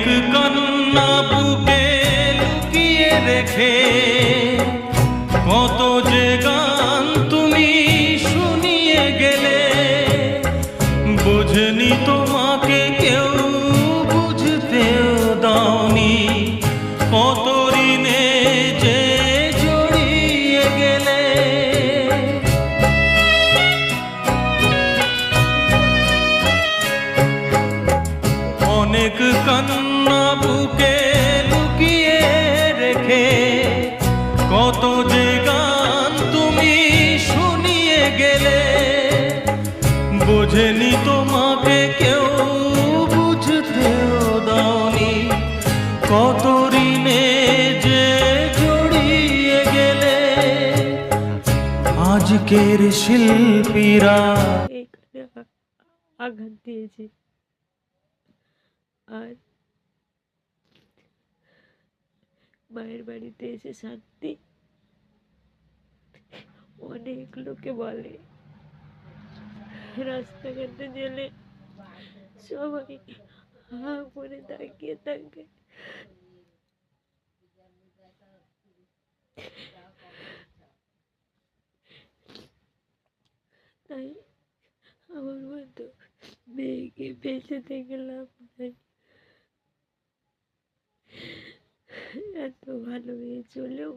অনেক কান্না বুকে লুকিয়ে রেখে কত যে গান তুমি শুনিয়ে গেলে বোঝেনি তোমাকে কেউ অনেক কান্না বুকে লুকিয়ে রেখে কত যে গান তুমি শুনিয়ে গেলে বোঝেনি তোমাকে কেউ বুঝতেও দাওনি কত ঋণে যে জড়িয়ে গেলে আজকের শিল্পীরা আঘাত আর মায়ের বাড়িতে এসে শান্তি। অনেক লোকে বলে, রাস্তাঘাটে গেলে সবাই হা করে তাকিয়ে থাকে। তাই আমার মতো মেয়েকে বেঁচে থেকে এত ভালো হয়ে চলেও